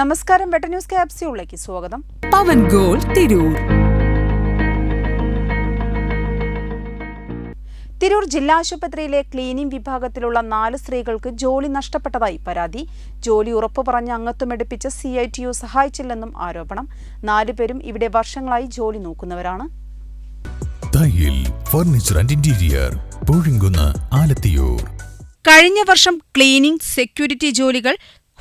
നമസ്കാരം വെട്ട ന്യൂസ് ക്യാപ്സ്യൂളിലേക്ക് സ്വാഗതം. പവൻ ഗോൾ തിരൂർ. തിരൂർ ജില്ലാ ആശുപത്രിയിലെ ക്ലീനിംഗ് വിഭാഗത്തിലുള്ള നാല് സ്ത്രീകൾക്ക് ജോലി നഷ്ടപ്പെട്ടതായി പരാതി. ജോലി ഉറപ്പു പറഞ്ഞ് അംഗത്വമെടുപ്പിച്ച് സി ഐ ടി യു സഹായിച്ചില്ലെന്നും ആരോപണം. നാലുപേരും ഇവിടെ വർഷങ്ങളായി ജോലി നോക്കുന്നവരാണ്. Thayyil furniture and interior Alathiyur. കഴിഞ്ഞ വർഷം ക്ലീനിംഗ് സെക്യൂരിറ്റി ജോലികൾ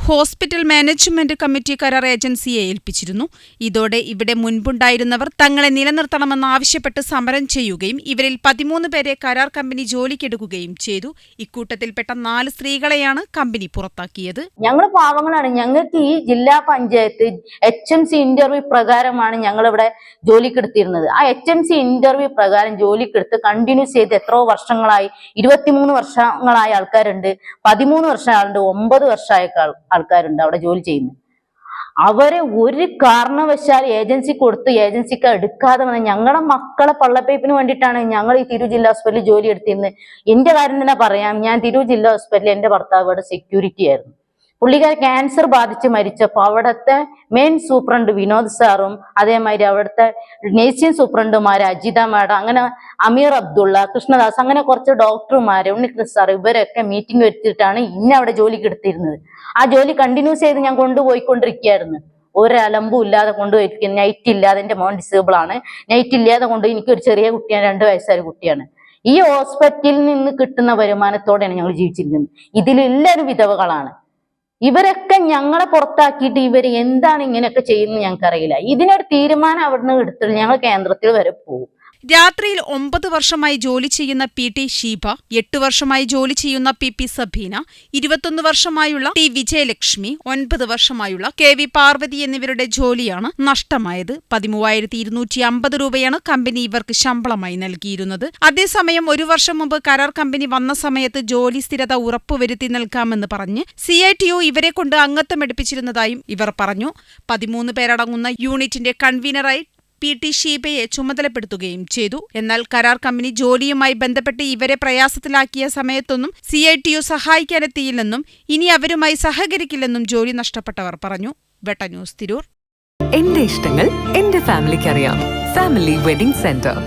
ഹോസ്പിറ്റൽ മാനേജ്മെന്റ് കമ്മിറ്റി കരാർ ഏജൻസിയെ ഏൽപ്പിച്ചിരുന്നു. ഇതോടെ ഇവിടെ മുൻപുണ്ടായിരുന്നവർ തങ്ങളെ നിലനിർത്തണമെന്നാവശ്യപ്പെട്ട് സമരം ചെയ്യുകയും ഇവരിൽ പതിമൂന്ന് പേരെ കരാർ കമ്പനി ജോലിക്കെടുക്കുകയും ചെയ്തു. ഇക്കൂട്ടത്തിൽപ്പെട്ട നാല് സ്ത്രീകളെയാണ് കമ്പനി പുറത്താക്കിയത്. ഞങ്ങൾ പാവങ്ങളാണ്. ഞങ്ങൾക്ക് ഈ ജില്ലാ panchayat H M C interview പ്രകാരമാണ് ഞങ്ങൾ ഇവിടെ ജോലിക്കെടുത്തിരുന്നത്. ആ എച്ച് എം സി ഇന്റർവ്യൂ പ്രകാരം ജോലിക്കെടുത്ത് കണ്ടിന്യൂസ് ചെയ്ത് എത്രയോ വർഷങ്ങളായി ഇരുപത്തിമൂന്ന് വർഷങ്ങളായ ആൾക്കാരുണ്ട്. പതിമൂന്ന് വർഷമാളുണ്ട് ഒമ്പത് വർഷമായ ആൾ- ആൾക്കാരുണ്ട് അവിടെ ജോലി ചെയ്യുന്നു. അവരെ ഒരു കാരണവശാൽ ഏജൻസി കൊടുത്ത് ഏജൻസിക്ക് എടുക്കാതെ വന്ന് ഞങ്ങളുടെ മക്കളെ പള്ളപ്പേപ്പിന് വേണ്ടിയിട്ടാണ് ഞങ്ങൾ ഈ തിരൂർ ജില്ലാ ഹോസ്പിറ്റലിൽ ജോലി എടുത്തിരുന്നത്. എന്റെ കാര്യം തന്നെ പറയാം ഞാൻ തിരൂർ ജില്ലാ ഹോസ്പിറ്റലിൽ എന്റെ ഭർത്താവ് അവിടെ സെക്യൂരിറ്റി ആയിരുന്നു. പുള്ളിക്കാരൻ ക്യാൻസർ ബാധിച്ച് മരിച്ചപ്പോൾ അവിടുത്തെ മെയിൻ സൂപ്രണ്ട് വിനോദ് സാറും അതേമാതിരി അവിടുത്തെ നേഴ്സിംഗ് സൂപ്രണ്ടുമാര് അജിത മാഡം അങ്ങനെ അമീർ അബ്ദുള്ള കൃഷ്ണദാസ് അങ്ങനെ കുറച്ച് ഡോക്ടർമാർ ഉണ്ണികൃഷ്ണ സാർ ഇവരൊക്കെ മീറ്റിംഗ് വരുത്തിയിട്ടാണ് ഇന്നെ അവിടെ ജോലിക്ക് എടുത്തിരുന്നത്. ആ ജോലി കണ്ടിന്യൂസ് ചെയ്ത് ഞാൻ കൊണ്ടുപോയിക്കൊണ്ടിരിക്കുകയായിരുന്നു. ഒരലമ്പും ഇല്ലാതെ കൊണ്ടുപോയിരിക്കുന്നത് നൈറ്റ് ഇല്ലാതെ എന്റെ മോൻ ഡിസേബിൾ ആണ്. നൈറ്റ് ഇല്ലാതെ കൊണ്ട് എനിക്കൊരു ചെറിയ കുട്ടിയാണ് രണ്ട് വയസ്സായ കുട്ടിയാണ്. ഈ ഹോസ്പിറ്റലിൽ നിന്ന് കിട്ടുന്ന വരുമാനത്തോടെയാണ് ഞങ്ങൾ ജീവിച്ചിരിക്കുന്നത്. ഇതിലെല്ലാവരും വിധവകളാണ്. ഇവരൊക്കെ ഞങ്ങളെ പുറത്താക്കിയിട്ട് ഇവർ എന്താണ് ഇങ്ങനെയൊക്കെ ചെയ്യുന്നത് ഞങ്ങൾക്കറിയില്ല. ഇതിനൊരു തീരുമാനം അവിടുന്ന് എടുത്തിട്ട് ഞങ്ങൾ കേന്ദ്രത്തിൽ വരെ പോകും. രാത്രിയിൽ ഒമ്പത് വർഷമായി ജോലി ചെയ്യുന്ന പി ടി ഷീബ എട്ട് വർഷമായി ജോലി ചെയ്യുന്ന പി പി സബീന ഇരുപത്തൊന്ന് വർഷമായുള്ള ടി വിജയലക്ഷ്മി ഒൻപത് വർഷമായുള്ള കെ വി പാർവതി എന്നിവരുടെ ജോലിയാണ് നഷ്ടമായത്. പതിമൂവായിരത്തി ഇരുന്നൂറ്റി അമ്പത് രൂപയാണ് കമ്പനി ഇവർക്ക് ശമ്പളമായി നൽകിയിരുന്നത്. അതേസമയം ഒരു വർഷം മുമ്പ് കരാർ കമ്പനി വന്ന സമയത്ത് ജോലി സ്ഥിരത ഉറപ്പുവരുത്തി നൽകാമെന്ന് പറഞ്ഞ് സി ഐ ടി ഒ ഇവരെ കൊണ്ട് അംഗത്വം എടുപ്പിച്ചിരുന്നതായും ഇവർ പറഞ്ഞു. പതിമൂന്ന് പേരടങ്ങുന്ന യൂണിറ്റിന്റെ കൺവീനറായി പി ടി ഷീബയെ ചുമതലപ്പെടുത്തുകയും ചെയ്തു. എന്നാൽ കരാർ കമ്പനി ജോലിയുമായി ബന്ധപ്പെട്ട് ഇവരെ പ്രയാസത്തിലാക്കിയ സമയത്തൊന്നും സി ഐ ടി യു സഹായിക്കാനെത്തിയില്ലെന്നും ഇനി അവരുമായി സഹകരിക്കില്ലെന്നും ജോലി നഷ്ടപ്പെട്ടവർ പറഞ്ഞു. വെട്ടന്യൂസ് തിരൂർ. എന്റെ ഇഷ്ടങ്ങൾ എന്റെ ഫാമിലിക്ക് അറിയാം ഫാമിലി വെഡിംഗ് സെന്റർ.